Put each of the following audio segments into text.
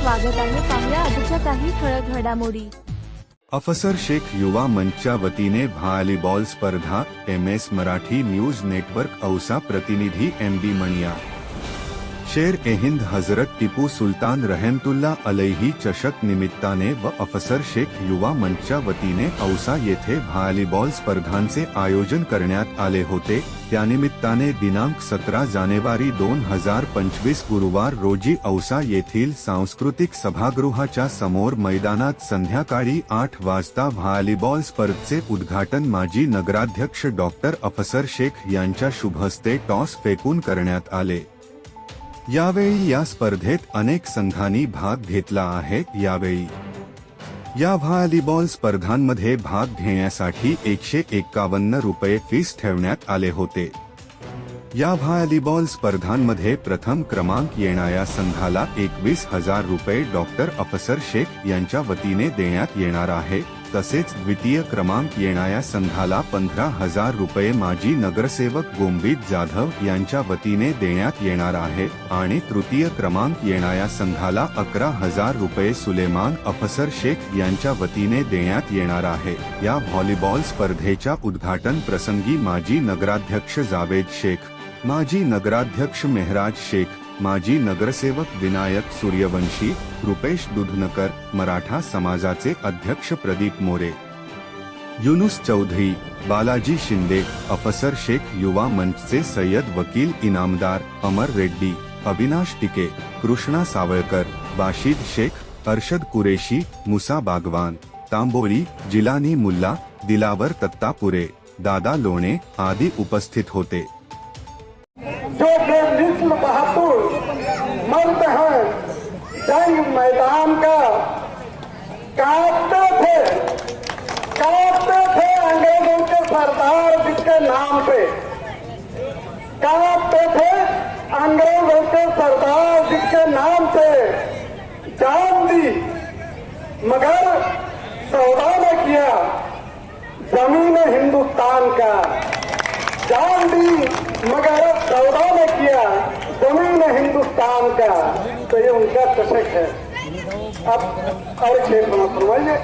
स्वागत आहे पाहुया आजच्या काही ठळक घडामोडी. अफसर शेख युवा मंचच्या वतीने व्हॉलीबॉल स्पर्धा M S Marathi news network Ausa प्रतिनिधी एम बी मणिया. शेर ए हिंद हजरत टिपू सुलतान रहमतुल्ला अलैही चषक निमित्ताने व अफसर शेख युवा मंचच्या वतीने औसा येथे व्हॉलीबॉल स्पर्धांचे आयोजन करण्यात आले होते. त्यानिमित्ताने दिनांक सतरा जानेवारी दोन हजार पंचवीस गुरुवार रोजी औसा येथील सांस्कृतिक सभागृहाच्या समोर मैदानात संध्याकाळी आठ वाजता व्हॉलीबॉल स्पर्धेचे उद्घाटन माजी नगराध्यक्ष डॉक्टर अफसर शेख यांच्या शुभहस्ते टॉस फेकून करण्यात आले. यावेळी या स्पर्धेत अनेक संघांनी भाग घेतला आहे. यावेळी या व्हॉलीबॉल स्पर्धांमध्ये भाग घेण्यासाठी एकशे एक्कावन्न रुपये फ़ीस ठेवण्यात आले होते. या व्हॉलीबॉल स्पर्धांमध्ये प्रथम क्रमांक येणाऱ्या संघाला एकवीस हज़ार रुपये डॉक्टर अफसर शेख यांच्या वतीने देण्यात येणार आहे. तसेच द्वितीय क्रमांक येणाऱ्या संघाला पंधरा हजार रुपये माजी नगरसेवक गोंबीत जाधव यांच्या वतीने देण्यात येणार आहे. आणि तृतीय क्रमांक येणाऱ्या संघाला अकरा हजार रुपये सुलेमान अफसर शेख यांच्या वतीने देण्यात येणार आहे. या व्हॉलीबॉल स्पर्धेच्या उद्घाटन प्रसंगी माजी नगराध्यक्ष जावेद शेख माजी नगराध्यक्ष मेहराज शेख माजी नगरसेवक विनायक सूर्यवंशी रुपेश दुधनकर मराठा समाजाचे अध्यक्ष प्रदीप मोरे. युनुस चौधरी बालाजी शिंदे अफसर शेख युवा मंचचे सय्यद वकील इनामदार अमर रेड्डी अविनाश टिके कृष्णा सावळकर बाशिद शेख अर्षद कुरेशी मुसा बागवान तांबोळी जिलानी मुल्ला दिलावर तत्तापुरे दादा लोणे आदी उपस्थित होते. जो बेमिसल मर्द हैं। जंग मैदान का। काटते थे। काटते थे अंग्रेजों के सरदार जिसके नाम पे। काटते थे अंग्रेजों के सरदार जिसके नाम से जान दी। मगर सौदा न किया। जमीन हिंदुस्तान का। जान दी मगर सौदा ने किया। जमीन हिंदुस्तान का तो ये उनका चषक है। अब और खेल समझिए फरमाइए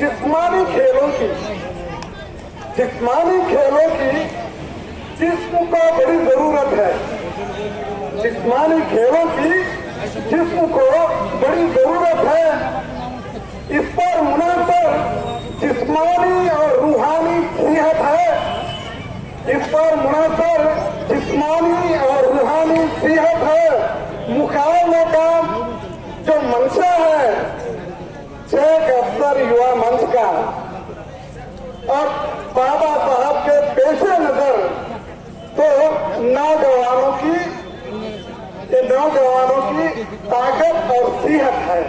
जिस्मानी खेलों की जिस्मानी खेलों की जिस्म को बड़ी जरूरत है। जिस्मानी खेलों की जिस्म को बड़ी जरूरत है। इस पर मुनासर जिस्मानी और रूहानी सेहत है। इस पर मुनासर जिस्मानी है मुकाबले का जो मंशा है शेख अफसर युवा मंच का और बाबा साहब के पेशे नजर तो नौजवानों की ये नौजवानों की ताकत और सेहत है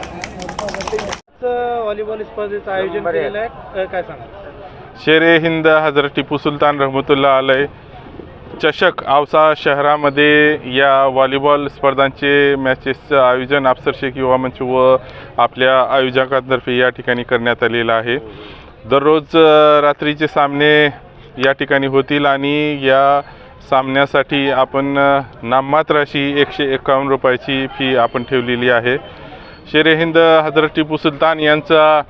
व्हॉलीबॉल स्पर्धेचं आयोजन केलेलं आहे. काय सांगा शेर हिंद हजरत टिपू सुलतान रहमतुल्ला आलय. चषक औसा शहरामध्ये या व्हॉलीबॉल स्पर्धांचे मॅचेसचं आयोजन अफसर शेख युवा मंच व आपल्या आयोजकांतर्फे या ठिकाणी करण्यात आलेलं आहे. दररोज रात्रीचे सामने या ठिकाणी होतील आणि या सामन्यासाठी आपण नाममात्र अशी एकशे एकावन्न रुपयाची फी आपण ठेवलेली आहे. शेरे हिंद हजरत टिपू सुलतान यांचा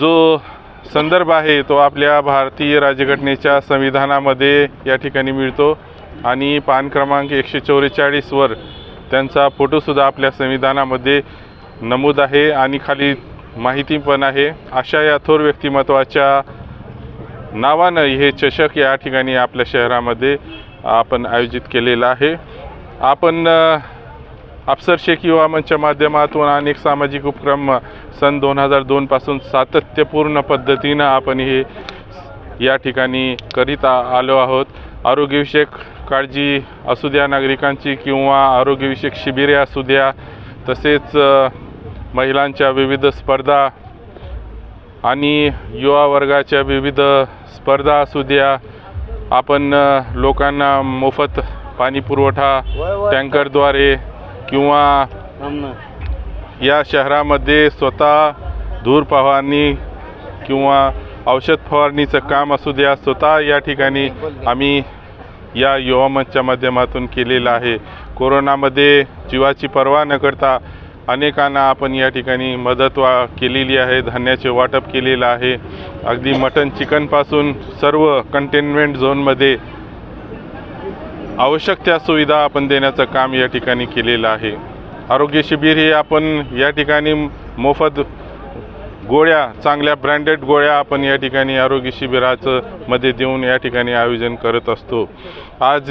जो संदर्भ आहे तो आपल्या भारतीय राज्यघटनेच्या संविधानामध्ये या ठिकाणी मिळतो. आणि पान क्रमांक एकशे चौवेचाळीसवर त्यांचा फोटोसुद्धा आपल्या संविधानामध्ये नमूद आहे. आणि खाली माहिती पण आहे अशा या थोर व्यक्तिमत्वाच्या नावानं हे चषक या ठिकाणी आपल्या शहरामध्ये आपण आयोजित केलेलं आहे. आपण अप्सरशे किंवा मंच मंचच्या माध्यमातून अनेक सामाजिक उपक्रम सन दोन हजार दोनपासून सातत्यपूर्ण पद्धतीनं आपण हे या ठिकाणी करीत आ- आलो आहोत. आरोग्यविषयक काळजी असू द्या नागरिकांची किंवा आरोग्यविषयक शिबिरे असू द्या तसेच महिलांच्या विविध स्पर्धा आणि युवा वर्गाच्या विविध स्पर्धा असू द्या. आपण लोकांना मोफत पाणी पुरवठा टँकरद्वारे किंवा या शहरामध्ये स्वतः धूर फवारणी किंवा औषध फवारणीचं काम असू द्या स्वतः या ठिकाणी आम्ही या युवा मंचच्या माध्यमातून केलेलं आहे. कोरोनामध्ये जीवाची पर्वा न करता अनेकांना आपण या ठिकाणी मदत वा केलेली आहे धान्याचे वाटप केलेलं आहे. अगदी मटन चिकनपासून सर्व कंटेनमेंट झोनमध्ये आवश्यक त्या सुविधा आपण देण्याचं काम या ठिकाणी केलेलं आहे. आरोग्य शिबिर हे आपण या ठिकाणी मोफत गोळ्या चांगल्या ब्रँडेड गोळ्या आपण या ठिकाणी आरोग्य शिबिराचं मध्ये देऊन या ठिकाणी आयोजन करत असतो. आज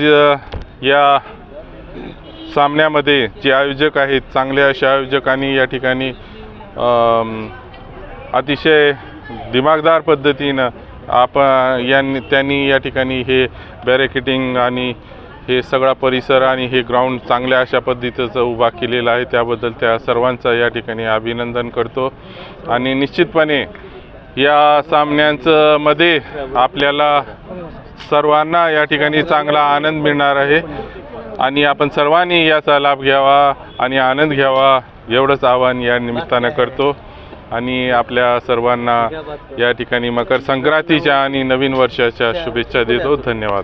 या सामन्यामध्ये जे आयोजक आहेत चांगल्या अशा आयोजकांनी या ठिकाणी अतिशय दिमागदार पद्धतीनं आपण यांनी त्यांनी या ठिकाणी हे बॅरिकेटिंग आणि हे सगळा परिसर आणि हे ग्राउंड चांगल्या अशा पद्धतीचं उभा केलेला आहे. त्याबद्दल त्या सर्वांचं या ठिकाणी अभिनंदन करतो. आणि निश्चितपणे या सामन्यांचं मध्ये आपल्याला सर्वांना या ठिकाणी चांगला आनंद मिळणार आहे. आणि आपण सर्वांनी याचा लाभ घ्यावा आणि आनंद घ्यावा एवढंच आवाहन या निमित्तानं करतो. आणि आपल्या सर्वांना या ठिकाणी मकर संक्रांतीच्या आणि नवीन वर्षाच्या शुभेच्छा देतो. धन्यवाद.